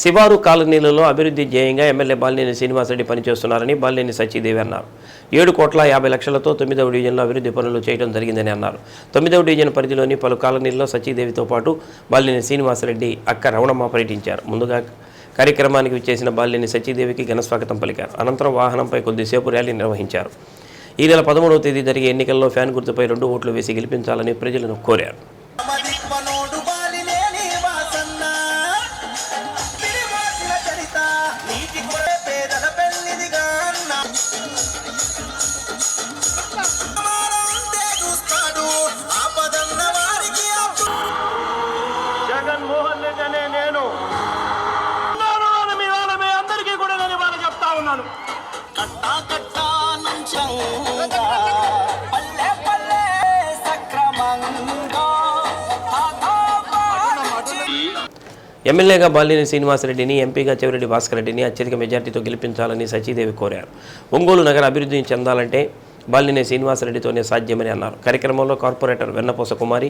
శివారు కాలనీలలో అభివృద్ధి ధ్యేయంగా ఎమ్మెల్యే బాలినేని శ్రీనివాసరెడ్డి పనిచేస్తున్నారని బాలినేని సత్యదేవి అన్నారు. ఏడు కోట్ల యాభై లక్షలతో తొమ్మిదవ డివిజన్లో అభివృద్ధి పనులు చేయడం జరిగిందని అన్నారు. తొమ్మిదవ డివిజన్ పరిధిలోని పలు కాలనీల్లో సత్యదేవితో పాటు బాలినేని శ్రీనివాసరెడ్డి అక్క రమణమ్మ పర్యటించారు. ముందుగా కార్యక్రమానికి విచ్చేసిన బాలినేని సత్యదేవికి ఘనస్వాగతం పలికారు. అనంతరం వాహనంపై కొద్దిసేపు ర్యాలీ నిర్వహించారు. ఈ నెల పదమూడవ తేదీ జరిగే ఎన్నికల్లో ఫ్యాన్ గుర్తుపై రెండు ఓట్లు వేసి గెలిపించాలని ప్రజలను కోరారు. ఎమ్మెల్యేగా బాలినేని శ్రీనివాసరెడ్డిని ఎంపీగా చెవిరెడ్డి భాస్కర్ రెడ్డిని అత్యధిక మెజార్టీతో గెలిపించాలని సచీదేవి కోరారు. ఒంగోలు నగర అభివృద్ధిని చెందాలంటే బాలినేని శ్రీనివాసరెడ్డితోనే సాధ్యమని అన్నారు. కార్యక్రమంలో కార్పొరేటర్ వెన్నపూస కుమారి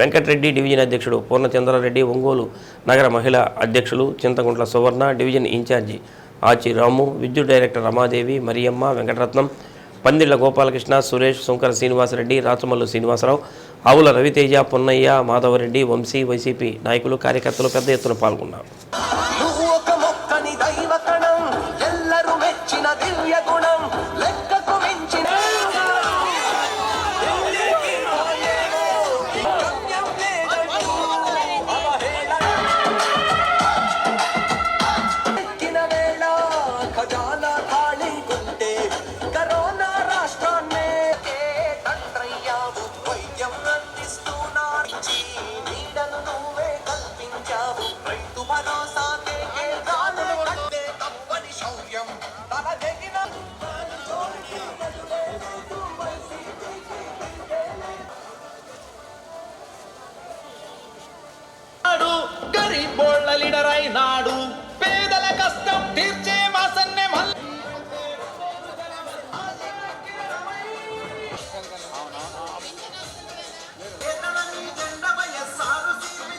వెంకటరెడ్డి డివిజన్ అధ్యక్షుడు పూర్ణచంద్రారెడ్డి ఒంగోలు నగర మహిళా అధ్యక్షులు చింతకుంట్ల సువర్ణ డివిజన్ ఇన్ఛార్జి ఆచి రాము విద్యుత్ డైరెక్టర్ రమాదేవి మరియమ్మ వెంకటరత్నం పందిళ్ళ గోపాలకృష్ణ సురేష్ శంకర శ్రీనివాసరెడ్డి రాచమల్లు శ్రీనివాసరావు ఆవుల రవితేజ పొన్నయ్య మాధవరెడ్డి వంశీ వైసీపీ నాయకులు కార్యకర్తలు పెద్ద ఎత్తున పాల్గొన్నారు. లీడర్ అయినాడు పేదల కష్టం తీర్చే వాసన్నే మల్ల కేతనని జెండ వయస్సారు సిరి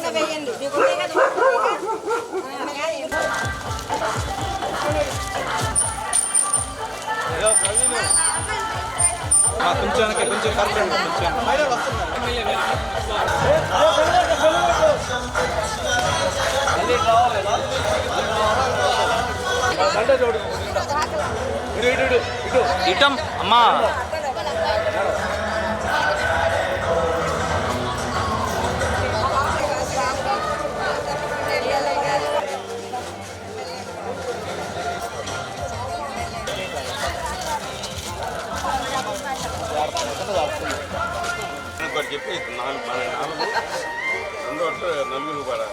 ఇటం అమ్మా నలుగురు కూడా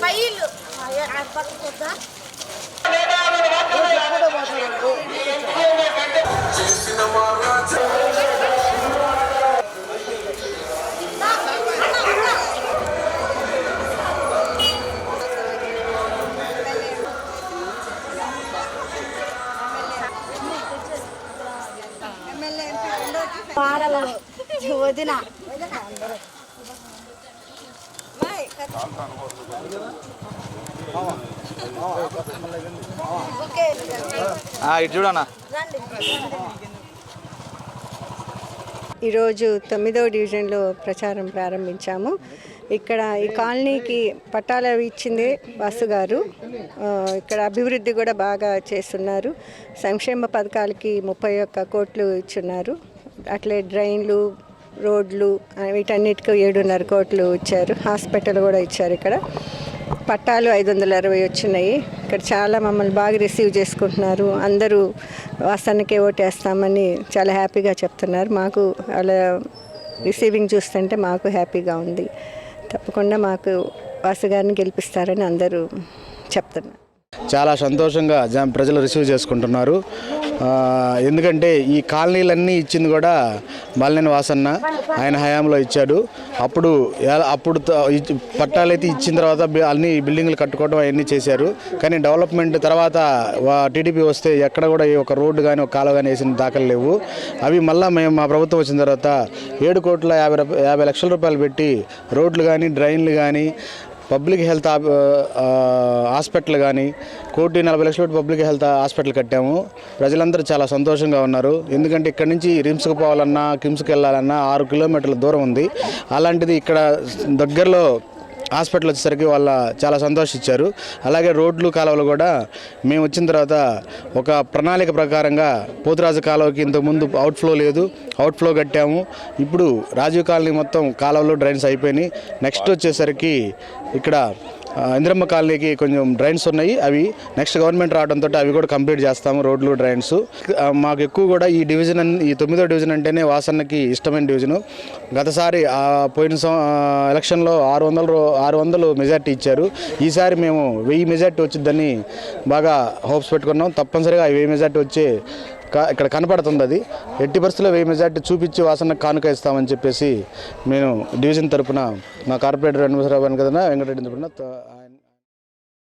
ఫైల్ పక్కకొద్దా ఎమ్మెల్యే వదిన. ఇటు చూడన్నా. ఈరోజు తొమ్మిదవ డివిజన్లో ప్రచారం ప్రారంభించాము. ఇక్కడ ఈ కాలనీకి పట్టాలు అవి ఇచ్చిందే వాసు గారు. ఇక్కడ అభివృద్ధి కూడా బాగా చేస్తున్నారు. సంక్షేమ పథకాలకి ముప్పై ఒక్క కోట్లు ఇచ్చున్నారు. అట్లే డ్రైన్లు రోడ్లు వీటన్నిటికీ ఏడున్నర కోట్లు ఇచ్చారు. హాస్పిటల్ కూడా ఇచ్చారు ఇక్కడ. పట్టాలు ఐదు వందల అరవై వచ్చినాయి. ఇక్కడ చాలా మమ్మల్ని బాగా రిసీవ్ చేసుకుంటున్నారు. అందరూ వాసనకే ఓటేస్తామని చాలా హ్యాపీగా చెప్తున్నారు. మాకు అలా రిసీవింగ్ చూస్తుంటే మాకు హ్యాపీగా ఉంది. తప్పకుండా మాకు వాసు గారిని గెలిపిస్తారని అందరూ చెప్తున్నారు. చాలా సంతోషంగా జా- ప్రజలు రిసీవ్ చేసుకుంటున్నారు. ఎందుకంటే ఈ కాలనీలన్నీ ఇచ్చింది కూడా బాలినేని వాసన్న ఆయన హయాంలో ఇచ్చాడు. అప్పుడు ఎలా- అప్పుడు పట్టాలైతే ఇచ్చిన తర్వాత అన్ని బిల్డింగ్లు కట్టుకోవడం అవన్నీ చేశారు. కానీ డెవలప్మెంట్ తర్వాత టీడీపీ వస్తే ఎక్కడ కూడా ఒక రోడ్డు కానీ ఒక కాలువ కానీ వేసిన దాఖలు లేవు. అవి మళ్ళీ మేము మా ప్రభుత్వం వచ్చిన తర్వాత ఏడు కోట్ల యాభై యాభై లక్షల రూపాయలు పెట్టి రోడ్లు కానీ డ్రైన్లు కానీ పబ్లిక్ హెల్త్ ఆ- హాస్పిటల్ కానీ కోటి నలభై లక్షల పబ్లిక్ హెల్త్ హాస్పిటల్ కట్టాము. ప్రజలందరూ చాలా సంతోషంగా ఉన్నారు. ఎందుకంటే ఇక్కడ నుంచి రిమ్స్కి పోవాలన్నా కిమ్స్కి వెళ్ళాలన్నా ఆరు కిలోమీటర్ల దూరం ఉంది. అలాంటిది ఇక్కడ దగ్గరలో హాస్పిటల్ వచ్చేసరికి వాళ్ళ చాలా సంతోషించారు. అలాగే రోడ్లు కాలువలు కూడా మేము వచ్చిన తర్వాత ఒక ప్రణాళిక ప్రకారంగా పోతురాజు కాలువకి ఇంతకుముందు అవుట్ఫ్లో లేదు. అవుట్ఫ్లో కట్టాము. ఇప్పుడు రాజీవ్ కాలనీ మొత్తం కాలువలు డ్రైన్స్ అయిపోయినాయి. నెక్స్ట్ వచ్చేసరికి ఇక్కడ ఇందిరమ్మ కాలనీకి కొంచెం డ్రైన్స్ ఉన్నాయి. అవి నెక్స్ట్ గవర్నమెంట్ రావడంతో అవి కూడా కంప్లీట్ చేస్తాము రోడ్లు డ్రైన్స్ మాకు ఎక్కువ కూడా ఈ డివిజన్ ఈ తొమ్మిదో డివిజన్ అంటేనే వాసన్నకి ఇష్టమైన డివిజను గతసారి పోయిన సం- ఎలక్షన్లో ఆరు వందలు ఆరు వందలు మెజార్టీ ఇచ్చారు. ఈసారి మేము వెయ్యి మెజార్టీ వచ్చిందని బాగా హోప్స్ పెట్టుకున్నాం. తప్పనిసరిగా ఆ వెయ్యి మెజార్టీ వచ్చే ఇక్కడ కనపడుతుంది అది ఎట్టి పరిస్థితుల్లో వెయ్యి మెజార్టీ చూపించి వాసన కానుక ఇస్తామని చెప్పేసి నేను డివిజన్ తరపున నా కార్పొరేటర్ వెంకటేశ్వరరావు కదా వెంకటరెడ్డి తరపున